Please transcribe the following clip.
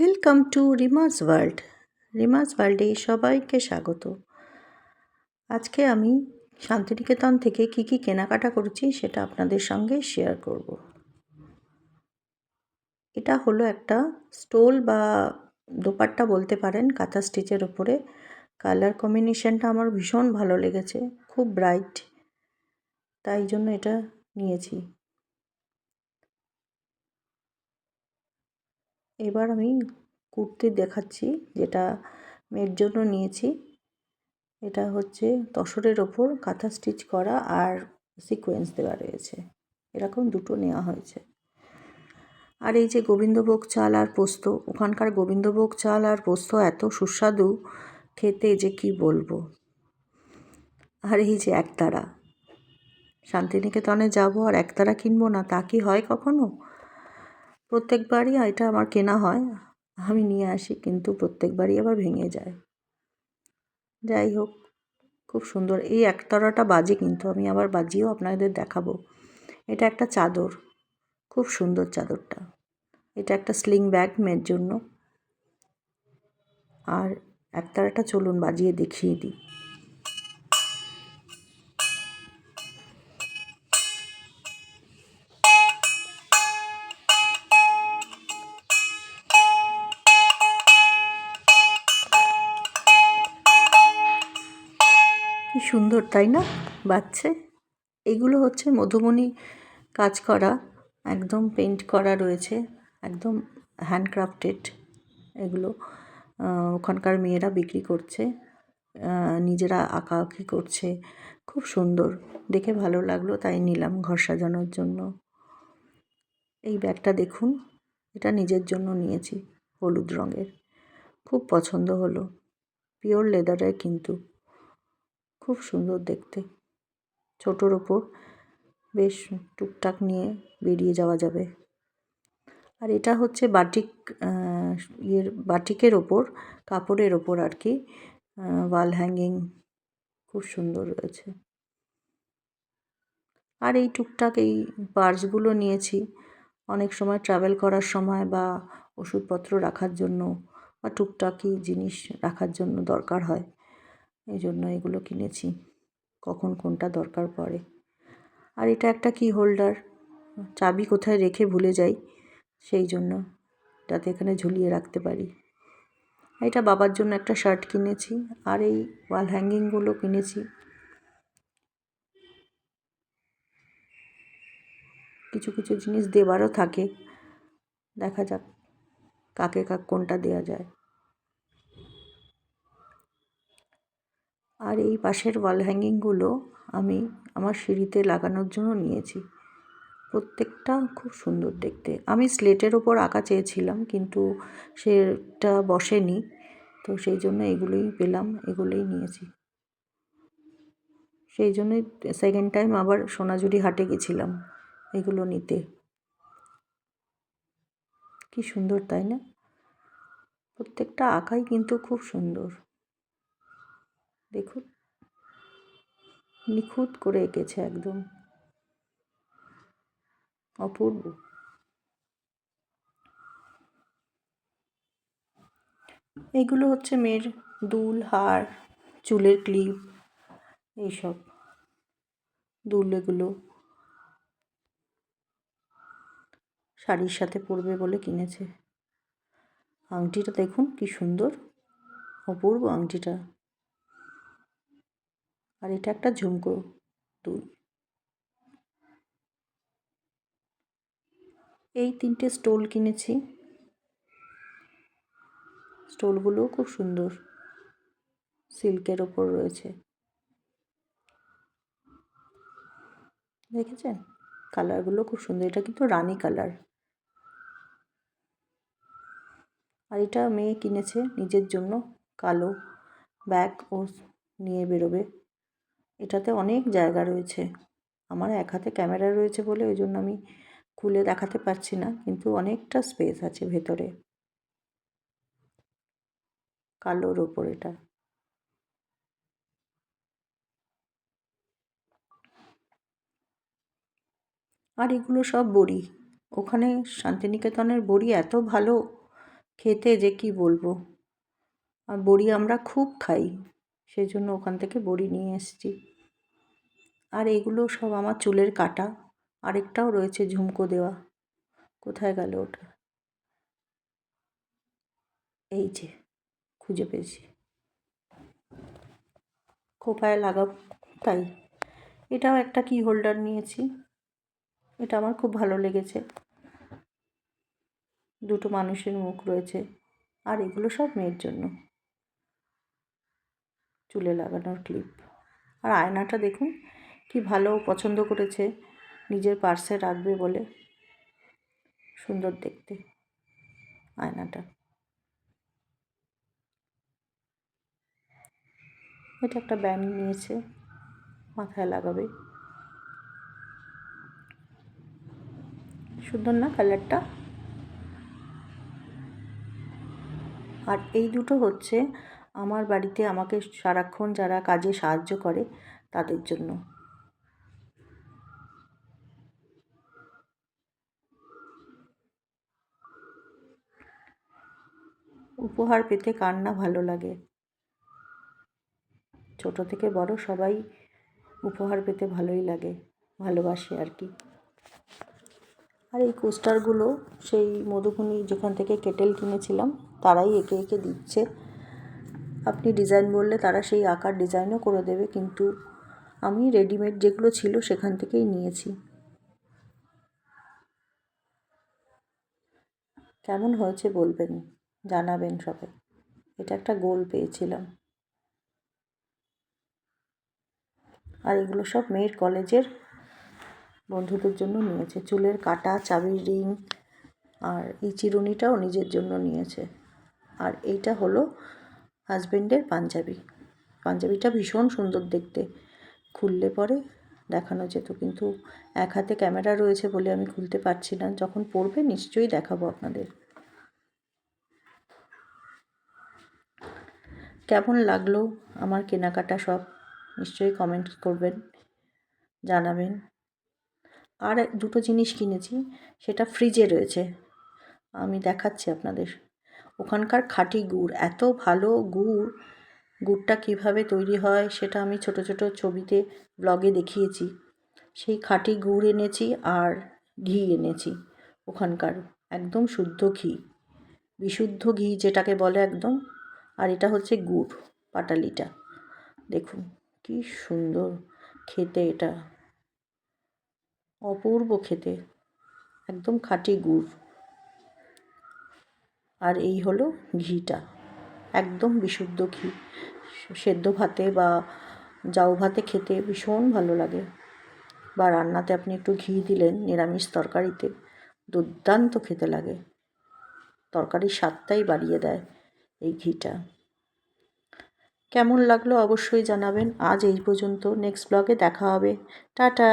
Welcome to Rima's world Rima's ওয়ার্ল্ডে সবাইকে স্বাগত। আজকে আমি শান্তিনিকেতন থেকে কি কি কেনাকাটা করেছি সেটা আপনাদের সঙ্গে শেয়ার করব। এটা হলো একটা স্টোল বা দোপাট্টা বলতে পারেন, কাঁথা স্টিচের ওপরে কালার কম্বিনেশনটা আমার ভীষণ ভালো লেগেছে, খুব ব্রাইট তাই জন্য এটা নিয়েছি। এবার আমি কুর্তি দেখাচ্ছি, যেটা মেয়ের জন্য নিয়েছি। এটা হচ্ছে তসরের ওপর কাঁথা স্টিচ করা আর সিকোয়েন্স দেওয়া রয়েছে। এরকম দুটো নেওয়া হয়েছে। আর এই যে গোবিন্দভোগ চাল আর পোস্ত, ওখানকার গোবিন্দভোগ চাল আর পোস্ত এত সুস্বাদু, খেতে যে কি বলব? আর এই যে একতারা, শান্তিনিকেতনে যাব আর একতারা কিনবো না, তা কি হয় কখনো? প্রত্যেকবারই এটা আমার কেনা হয়, আমি নিয়ে আসি কিন্তু প্রত্যেকবারই আবার ভেঙে যায়। যাই হোক, খুব সুন্দর। এই একতরাটা বাজে কিন্তু, আমি আবার বাজিয়েও আপনাদের দেখাবো। এটা একটা চাদর, খুব সুন্দর চাদরটা। এটা একটা স্লিং ব্যাগ মেয়ের জন্য। আর একতারাটা চলুন বাজিয়ে দেখিয়ে দিই। সুন্দর, তাই না? বাচ্চে এগুলো হচ্ছে মধুমণি কাজ করা, একদম পেন্ট করা রয়েছে, একদম হ্যান্ডক্রাফটেড এগুলো। ওখানকার মেয়েরা বিক্রি করছে নিজেরা আঁকাআঁকি করছে। খুব সুন্দর। দেখে ভালো লাগল, তাই নিলাম ঘর সাজানোর জন্য। এই ব্যাগটা দেখুন, এটা নিজের জন্য নিয়েছি, হলুদ রঙের। খুব পছন্দ হলো। পিওর লেদারের কিন্তু। খুব সুন্দর দেখতে। ছোটোর ওপর বেশ টুকটাক নিয়ে বেরিয়ে যাওয়া যাবে। আর এটা হচ্ছে বাটিক ইয়ের, বাটিকের ওপর, কাপড়ের ওপর আর কি ওয়াল হ্যাঙ্গিং খুব সুন্দর রয়েছে। আর এই টুকটাক এই পার্সগুলো নিয়েছি। অনেক সময় ট্রাভেল করার সময় বা ওষুধপত্র রাখার জন্য বা টুকটাকি জিনিস রাখার জন্য দরকার হয়। এই জন্য এগুলো কিনেছি। কখন কোনটা দরকার পড়ে। আর এটা একটা কি হোল্ডার? চাবি কোথায় রেখে ভুলে যাই সেই জন্য যাতে এখানে ঝুলিয়ে রাখতে পারি। এটা বাবার জন্য একটা শার্ট কিনেছি, আর এই ওয়াল হ্যাঙ্গিংগুলো কিনেছি। কিছু কিছু জিনিস দেওয়ারও থাকে। দেখা যাক কাকে কাক কোনটা দেওয়া যায়। আর এই পাশের ওয়াল হ্যাঙ্গিংগুলো আমি আমার সিঁড়িতে লাগানোর জন্য নিয়েছি। প্রত্যেকটা খুব সুন্দর দেখতে। আমি স্লেটের ওপর আঁকা চেয়েছিলাম, কিন্তু সেটা বসেনি। তো সেই জন্য এগুলোই পেলাম, এগুলোই নিয়েছি। সেই জন্যই সেকেন্ড টাইম আবার সোনাঝুরি হাটে গেছিলাম এগুলো নিতে। কি সুন্দর, তাই না? প্রত্যেকটা আঁকাই কিন্তু খুব সুন্দর। দেখুন। নিখুঁত করে এঁকেছে একদম। অপূর্ব। এগুলো হচ্ছে মেয়ের দুল, হার, চুলের ক্লিপ, এইসব দুল এগুলো শাড়ির সাথে পরবে বলে কিনেছে। আংটিটা দেখুন কি সুন্দর। অপূর্ব আংটিটা। আর এটা একটা ঝুমকো দুল। এই তিনটে স্টোল কিনেছি। স্টোলগুলোও খুব সুন্দর। সিল্কের ওপর রয়েছে। দেখেছেন? কালারগুলো খুব সুন্দর। এটা কিন্তু রানি কালার। আর এটা মেয়ে কিনেছে নিজের জন্য। কালো ব্যাগ ও নিয়ে বেরোবে। এটাতে অনেক জায়গা রয়েছে। আমার এক হাতে ক্যামেরা রয়েছে বলে ওই জন্য আমি খুলে দেখাতে পারছি না, কিন্তু অনেকটা স্পেস আছে ভেতরে। কালোর ওপর এটা। আর এগুলো সব বড়ি। ওখানে শান্তিনিকেতনের বড়ি এত ভালো খেতে যে কি বলব? আর বড়ি আমরা খুব খাই সেই জন্য ওখান থেকে বড়ি নিয়ে এসেছি। আর এগুলো সব আমার চুলের কাটা। আরেকটাও রয়েছে ঝুমকো দেওয়া। কোথায় গেল ওটা? এই যে, খুঁজে পেয়েছি। খোপায় লাগাব তাই। এটাও একটা কি হোল্ডার নিয়েছি। এটা আমার খুব ভালো লেগেছে। দুটো মানুষের মুখ রয়েছে। আর এগুলো সব মেয়ের জন্য। চুলে লাগানোর ক্লিপ আর আয়নাটা দেখুন। কি ভালো পছন্দ করেছে, নিজের পার্সে রাখবে বলে। সুন্দর দেখতে আয়নাটা। এটা একটা ব্যান্ড নিয়েছে, মাথায় লাগাবে। সুন্দর না কালারটা? আর এই দুটো হচ্ছে আমার বাড়িতে আমাকে সারাক্ষণ যারা কাজে সাহায্য করে তাদের জন্য। উপহার পেতে কার না ভালো লাগে? ছোট থেকে বড় সবাই উপহার পেতে ভালোই লাগে, ভালোবাসে আর কি। আর এই কোস্টারগুলো সেই মধুবনী যেখান থেকে কেটেল কিনেছিলাম, তারাই এঁকে এঁকে দিচ্ছে। আপনি ডিজাইন বললে তারা সেই আকার ডিজাইনও করে দেবে, কিন্তু আমি রেডিমেড যেগুলো ছিল সেখান থেকেই নিয়েছি। কেমন হয়েছে বলবেন? জানাবেন সবাই। এটা একটা গোল পেয়েছিলাম। আর এগুলো সব মেয়ের কলেজের বন্ধুদের জন্য নিয়েছে। চুলের কাটা, চাবির রিং আর এই চিরুনিটাও নিজের জন্য নিয়েছে। আর এইটা হলো হাজব্যান্ডের পাঞ্জাবি। পাঞ্জাবিটা ভীষণ সুন্দর দেখতে। খুললে পরে দেখানো যেত, কিন্তু এক হাতে ক্যামেরা রয়েছে বলে আমি খুলতে পারছি না। যখন পড়বে নিশ্চয়ই দেখাবো আপনাদের। কেমন লাগল আমার কেনাকাটা সব? নিশ্চয়ই কমেন্ট করবেন, জানাবেন। আর দুটো জিনিস কিনেছি, সেটা ফ্রিজে রয়েছে। আমি দেখাচ্ছি আপনাদের। ওখানকার খাঁটি গুড়, এত ভালো গুড়। গুড়টা কীভাবে তৈরি হয় সেটা আমি ছোট ছোট ছবিতে ব্লগে দেখিয়েছি। সেই খাঁটি গুড় এনেছি আর ঘি এনেছি ওখানকার। একদম শুদ্ধ ঘি। বিশুদ্ধ ঘি যেটাকে বলে একদম আর এটা হচ্ছে গুড়, পাটালিটা। দেখুন, কি সুন্দর খেতে এটা। অপূর্ব খেতে, একদম খাঁটি গুড়। আর এই হলো ঘিটা, একদম বিশুদ্ধ ঘি। সেদ্ধ ভাতে বা জাউ ভাতে খেতে ভীষণ ভালো লাগে। বা রান্নাতে আপনি একটু ঘি দিলেন নিরামিষ তরকারিতে, দুর্দান্ত খেতে লাগে। তরকারির স্বাদটাই বাড়িয়ে দেয়। এই ঘিটা। কেমন লাগল অবশ্যই জানাবেন। আজ এই পর্যন্ত। নেক্সট ব্লগে দেখা হবে। টাটা!